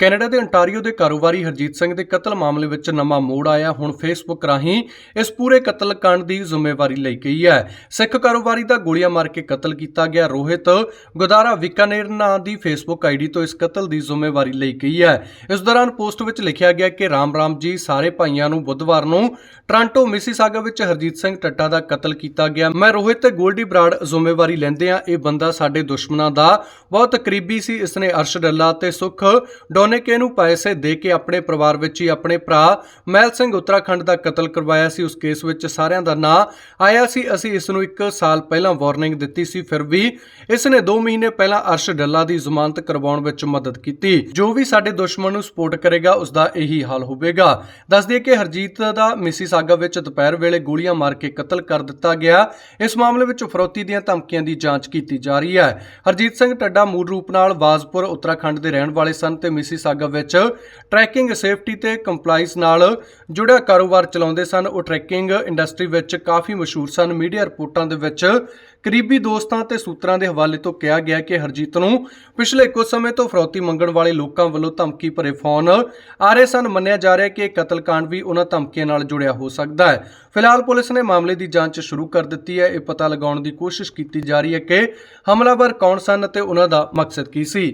Canada ਦੇ Ontario ਦੇ ਕਾਰੋਬਾਰੀ ਹਰਜੀਤ ਸਿੰਘ ਦੇ ਕਤਲ ਮਾਮਲੇ ਵਿੱਚ ਨਵਾਂ ਮੋੜ ਆਇਆ, ਹੁਣ ਫੇਸਬੁੱਕ ਰਾਹੀਂ ਇਸ ਪੂਰੇ ਕਤਲकांड ਦੀ ਜ਼ਿੰਮੇਵਾਰੀ ਲਈ ਗਈ ਹੈ। ਸਿੱਖ ਕਾਰੋਬਾਰੀ ਦਾ ਗੋਲੀਆਂ ਮਾਰ ਕੇ ਕਤਲ ਕੀਤਾ ਗਿਆ ਰੋਹਿਤ ਗੁਦਾਰਾ ਵਿਕਾਨੇਰ ਨਾਂ ਦੀ ਫੇਸਬੁੱਕ ਆਈਡੀ ਤੋਂ ਇਸ ਕਤਲ ਦੀ ਜ਼ਿੰਮੇਵਾਰੀ ਲਈ ਗਈ ਹੈ। ਇਸ ਦੌਰਾਨ ਪੋਸਟ ਵਿੱਚ ਲਿਖਿਆ ਗਿਆ ਕਿ ਰਾਮ ਰਾਮ ਜੀ ਸਾਰੇ ਭਾਈਆਂ ਨੂੰ ਬੁੱਧਵਾਰ ਨੂੰ ਟ੍ਰਾਂਟੋ ਮਿਸੀਸਾਗਾ ਵਿੱਚ ਹਰਜੀਤ ਸਿੰਘ ਟੱਟਾ ਦਾ ਕਤਲ ਕੀਤਾ ਗਿਆ। ਮੈਂ ਰੋਹਿਤ ਤੇ ਗੋਲਡੀ ਬਰਾੜ ਜ਼ਿੰਮੇਵਾਰੀ ਲੈਂਦੇ ਆ ਇਹ ਬੰਦਾ ਸਾਡੇ ਦੁਸ਼ਮਣਾਂ ਦਾ ਬਹੁਤ ਕਰੀਬੀ ਸੀ। ਇਸ ਨੇ ਅਰਸ਼ ਡੱਲਾ ਤੇ ਸੁਖ ਡੋਨੇਕੇ ਨੂੰ ਪੈਸੇ ਦੇ ਕੇ ਆਪਣੇ ਪਰਿਵਾਰ ਵਿੱਚ ਹੀ ਆਪਣੇ ਭਰਾ ਮਹਿਲ ਸਿੰਘ ਉੱਤਰਾਖੰਡ ਦਾ ਕਤਲ ਕਰਵਾਇਆ ਸੀ। ਉਸ ਕੇਸ ਵਿੱਚ ਸਾਰਿਆਂ ਦਾ ਨਾਂ ਆਇਆ ਸੀ। ਅਸੀਂ ਇਸ ਨੂੰ 1 ਸਾਲ ਪਹਿਲਾਂ ਵਾਰਨਿੰਗ ਦਿੱਤੀ ਸੀ। ਫਿਰ ਵੀ ਇਸ ਨੇ 2 ਮਹੀਨੇ ਪਹਿਲਾਂ ਅਰਸ਼ ਡੱਲਾ ਦੀ ਜ਼ਮਾਨਤ ਕਰਵਾਉਣ ਵਿੱਚ ਮਦਦ ਕੀਤੀ। ਜੋ ਵੀ ਸਾਡੇ ਦੁਸ਼ਮਣ ਨੂੰ ਸਪੋਰਟ ਕਰੇਗਾ, ਉਸ ਦਾ ਇਹੀ ਹਾਲ ਹੋਵੇਗਾ। ਦੱਸ ਦਈਏ ਕਿ ਹਰਜੀਤ ਦਾ ਮਿਸੀਸਾਗਾ ਵਿੱਚ ਦੁਪਹਿਰ ਵੇਲੇ ਗੋਲੀਆਂ ਮਾਰ ਕੇ ਕਤਲ ਕਰ ਦਿੱਤਾ ਗਿਆ। ਇਸ ਮਾਮਲੇ ਵਿੱਚ ਫਰੋਤੀ ਦੀਆਂ ਧਮਕੀਆਂ ਦੀ ਜਾਂਚ ਕੀਤੀ ਜਾ ਰਹੀ ਹੈ। ਹਰਜੀਤ ਸਿੰਘ ਟੱਡਾ ਮੂਲ ਰੂਪ ਨਾਲ ਵਾਜ਼ਪੁਰ, ਉੱਤਰਾਖੰਡ ਦੇ ਰਹਿਣ ਵਾਲੇ ਸਨ ਤੇ ਮਿਸੀਸਾਗਾ ਵਿੱਚ ਟਰੈਕਿੰਗ, ਸੇਫਟੀ ਤੇ ਕੰਪਲਾਈਂਸ ਨਾਲ ਜੁੜਿਆ ਕਾਰੋਬਾਰ ਚਲਾਉਂਦੇ ਸਨ। ਉਹ ਟਰੈਕਿੰਗ ਇੰਡਸਟਰੀ ਵਿੱਚ ਕਾਫੀ ਮਸ਼ਹੂਰ ਸਨ। ਮੀਡੀਆ ਰਿਪੋਰਟਾਂ ਦੇ ਵਿੱਚ ਕਰੀਬੀ ਦੋਸਤਾਂ ਤੇ ਸੂਤਰਾਂ ਦੇ ਹਵਾਲੇ ਤੋਂ ਕਿਹਾ ਗਿਆ ਕਿ ਹਰਜੀਤ ਨੂੰ ਪਿਛਲੇ ਕੁਝ ਸਮੇਂ ਤੋਂ ਫਰੌਤੀ ਮੰਗਣ ਵਾਲੇ ਲੋਕਾਂ ਵੱਲੋਂ ਧਮਕੀ ਭਰੇ ਫੋਨ ਆ ਰਹੇ ਸਨ। ਮੰਨਿਆ ਜਾ ਰਿਹਾ ਕਿ ਇਹ ਕਤਲकांड ਵੀ ਉਹਨਾਂ ਧਮਕੀਆਂ ਨਾਲ ਜੁੜਿਆ ਹੋ ਸਕਦਾ ਹੈ। ਫਿਲਹਾਲ ਪੁਲਿਸ ਨੇ ਮਾਮਲੇ ਦੀ ਜਾਂਚ ਸ਼ੁਰੂ ਕਰ ਦਿੱਤੀ ਹੈ। ਇਹ ਪਤਾ ਲਗਾਉਣ ਦੀ ਕੋਸ਼ਿਸ਼ ਕੀਤੀ ਜਾ ਰਹੀ ਹੈ ਕਿ ਹਮਲਾਵਰ ਕੌਣ ਸਨ ਅਤੇ ਉਹਨਾਂ ਦਾ ਮਕਸਦ ਕੀ ਸੀ।